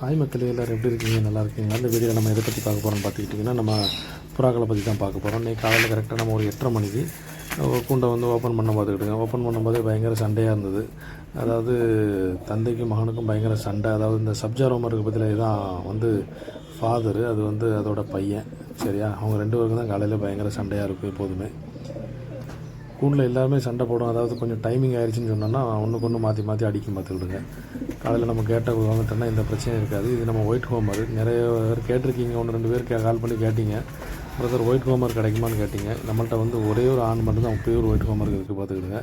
Hi மக்களே எல்லோரும் எப்படி இருக்கீங்க? நல்லா இருக்கீங்களா? இந்த வீடியோவில் நம்ம எதை பற்றி பார்க்க போகிறோம்னு பார்த்துக்கிட்டிங்கன்னா நம்ம புறாக்களை பற்றி தான் பார்க்க போகிறோம் இன்றைக்கி காலையில் கரெக்டாக நம்ம ஒரு எட்டரை மணிக்கு கூண்டை வந்து ஓப்பன் பண்ண பார்த்துக்கிட்டுங்க ஓப்பன் பண்ணும்போதே பயங்கர சண்டையாக இருந்தது. அதாவது தந்தைக்கும் மகனுக்கும் பயங்கர சண்டை. அதாவது இந்த சப்ஜா ரோமருக்கு பற்றியில் இதுதான் வந்து ஃபாதரு அது வந்து அதோட பையன். சரியா? அவங்க ரெண்டு பேருக்கும் தான் காலையில் பயங்கர சண்டையாக இருக்கும் எப்போதுமே. கூண்டில் எல்லாருமே சண்டை போடும் அதாவது கொஞ்சம் டைமிங் ஆயிடுச்சுன்னு சொன்னோன்னா ஒன்றுக்கு ஒன்று மாற்றி மாற்றி அடிக்கும் பார்த்துக்கிடுங்க காலையில் நம்ம கேட்டால் வாங்கிட்டோம்னா இந்த பிரச்சனை இருக்காது. இது நம்ம ஒயிட் ஹோமர் நிறைய பேர் கேட்டிருக்கீங்க. ஒன்று ரெண்டு பேர் கே கால் பண்ணி கேட்டிங்க. பிரதர் ஒயிட் ஹோமர் கிடைக்குமான்னு கேட்டிங்க. நம்மள்ட்ட வந்து ஒரே ஒரு ஆண் மட்டும்தான் பியூர் ஒயிட் ஹோமர் இருக்குது பார்த்துக்கிடுங்க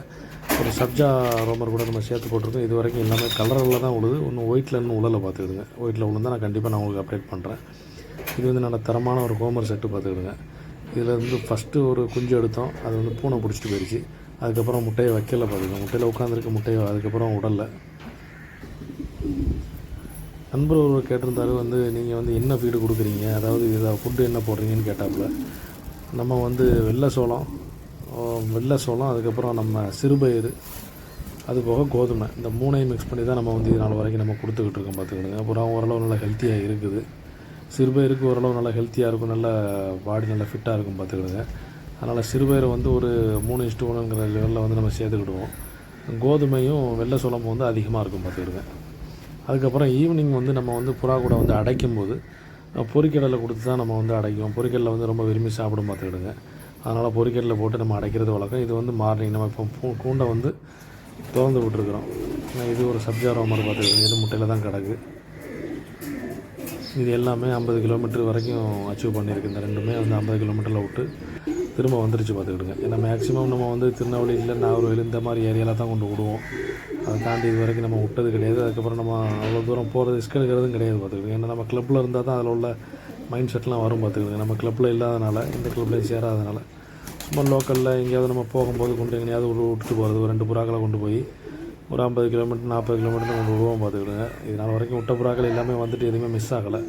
ஒரு சப்ஜா ரோமர் கூட நம்ம சேர்த்து போட்டிருக்கோம். இது வரைக்கும் எல்லாமே கலரில் தான் உழுது இன்னும் ஒயிட்டில் இன்னும் உழலை பார்த்துக்கிடுங்க ஒயிட்டில் உளுந்தா நான் கண்டிப்பாக நான் உங்களுக்கு அப்டேட் பண்ணுறேன் இது வந்து நல்ல தரமான ஒரு ஹோமர் செட்டு பார்த்துக்கிடுங்க இதில் இருந்து ஃபஸ்ட்டு ஒரு குஞ்சு எடுத்தோம். அது வந்து பூனை பிடிச்சிட்டு போயிடுச்சு அதுக்கப்புறம் முட்டையை வைக்கல பார்த்துங்க முட்டையில் உட்காந்துருக்க முட்டையை அதுக்கப்புறம் உடலை. நண்பர் ஒருவர் கேட்டிருந்தாரு வந்து நீங்கள் வந்து என்ன ஃபீடு கொடுக்குறீங்க? அதாவது இதை ஃபுட்டு என்ன போடுறீங்கன்னு கேட்டாப்புல. நம்ம வந்து வெள்ளை சோளம் வெள்ளை சோளம் அதுக்கப்புறம் நம்ம சிறுபயிறு அது போக கோதுமை. இந்த மூணையும் மிக்ஸ் பண்ணி தான் நம்ம வந்து இது நாள் வரைக்கும் நம்ம கொடுத்துக்கிட்டு இருக்கோம் பார்த்துக்கிடுங்க அப்புறம் ஓரளவு நல்லா ஹெல்த்தியாக இருக்குது. சிறுபயிருக்கு ஓரளவு நல்லா ஹெல்த்தியாக இருக்கும் நல்ல பாடி நல்லா ஃபிட்டாக இருக்கும் பார்த்துக்கிடுங்க அதனால் சிறுபயிரை வந்து ஒரு மூணு இஷ்டு ஒன்றுங்கிற லெவலில் வந்து நம்ம சேர்த்துக்கிடுவோம். கோதுமையும் வெள்ளை சோளமும் வந்து அதிகமாக இருக்கும் பார்த்துக்கிடுங்க அதுக்கப்புறம் ஈவினிங் வந்து நம்ம வந்து புறா கூட வந்து அடைக்கும் போது கொடுத்து தான் நம்ம வந்து அடைக்குவோம் பொறிக்கடலை வந்து ரொம்ப விரும்பி சாப்பிடும் பார்த்துக்கிடுங்க அதனால் பொறிக்கடலை போட்டு நம்ம அடைக்கிறது வழக்கம். இது வந்து மார்னிங் நம்ம இப்போ பூ- கூண்டை வந்து திறந்து விட்டுருக்குறோம். இது ஒரு சப்ஜா ரோமர் பார்த்துக்கிடுங்க இது முட்டையில் தான் கிடக்கு. இது எல்லாமே ஐம்பது கிலோமீட்டர் வரைக்கும் அச்சீவ் பண்ணியிருக்கு. இந்த ரெண்டுமே வந்து ஐம்பது கிலோமீட்டரில் விட்டு திரும்ப வந்துருச்சு பார்த்துக்கிடுங்க. ஏன்னா மேக்ஸிமம் நம்ம வந்து திருநெல்வேலி இல்லை இந்த மாதிரி ஏரியாவில் தான் கொண்டு விடுவோம். அதை தாண்டி இது வரைக்கும் நம்ம விட்டது கிடையாது. அதுக்கப்புறம் நம்ம அவ்வளோ தூரம் போகிறது ரிஸ்க் எடுக்கிறதும் கிடையாது பார்த்துக்கிடுங்க. ஏன்னா நம்ம கிளப்பில் இருந்தால் தான் அதில் உள்ள மைண்ட் செட்லாம் வரும் பார்த்துக்கிடுங்க. நம்ம கிளப்பில் இல்லாதனால இந்த கிளப்லையும் சேராதனால. சும்மா லோக்கலில் எங்கேயாவது நம்ம போகும்போது கொண்டு எங்கேயாவது ஒரு விட்டுட்டு போகிறது ஒரு ரெண்டு புறாக்களை கொண்டு போய் ஒரு ஐம்பது கிலோமீட்டர் நாற்பது கிலோமீட்டர் கொண்டு விடுவோம் பார்த்துக்கிடுங்க. இதனால் வரைக்கும் விட்ட புறாக்கள் எல்லாமே வந்துட்டு எதுவுமே மிஸ் ஆகலை.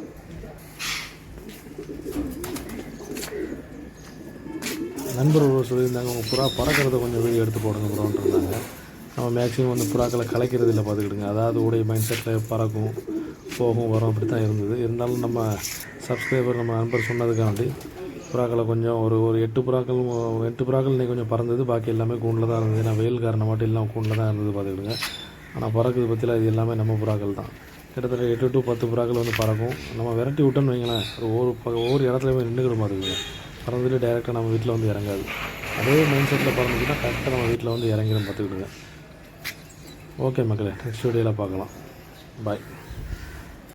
நண்பர் ஒருவர் சொல்லியிருந்தாங்க உங்கள் புறா பறக்கிறத கொஞ்சம் வீடியோ எடுத்து போடுங்க ப்ரோன்னு இருந்தாங்க நம்ம மேக்ஸிமம் வந்து புறாக்களை கலைக்கிறது இல்லை பார்த்துக்கிடுங்க. அதாவது உடைய மைண்ட் செட்டில் பறக்கும் போகும் வரும் அப்படி தான் இருந்தது. இருந்தாலும் நம்ம சப்ஸ்கிரைபர் நம்ம நண்பர் சொன்னதுக்காண்டி புறாக்களை கொஞ்சம் ஒரு ஒரு எட்டு புறாக்கள் எட்டு புறாக்கள் இன்றைக்கி கொஞ்சம் பறந்தது. பாக்கி எல்லாமே கூண்டில் தான் இருந்தது. ஏன்னா வெயில் காரணமாட்டும் எல்லாம் கூண்டில் தான் இருந்தது பார்த்துக்கிடுங்க ஆனால் பறக்குது பற்றியில் இது எல்லாமே நம்ம புறாக்கள் தான். கிட்டத்தட்ட எட்டு டு பத்து புறாக்கள் வந்து பறக்கும். நம்ம விரட்டி விட்டோன்னு வைங்களேன் ஒரு ஒவ்வொரு ப- ஒவ்வொரு இடத்துலையுமே நின்றுக்கிற பார்த்துக்கிடுங்க பறந்துட்டு டைரெக்டாக நம்ம வீட்டில் வந்து இறங்காது. அதே மைண்ட் செட்டில் பறந்துச்சுன்னா கரெக்டாக நம்ம வீட்டில் வந்து இறங்கிடும் பார்த்துக்கிடுங்க ஓகே மக்களே நெக்ஸ்ட் வீடியோவில் பார்க்கலாம் பாய்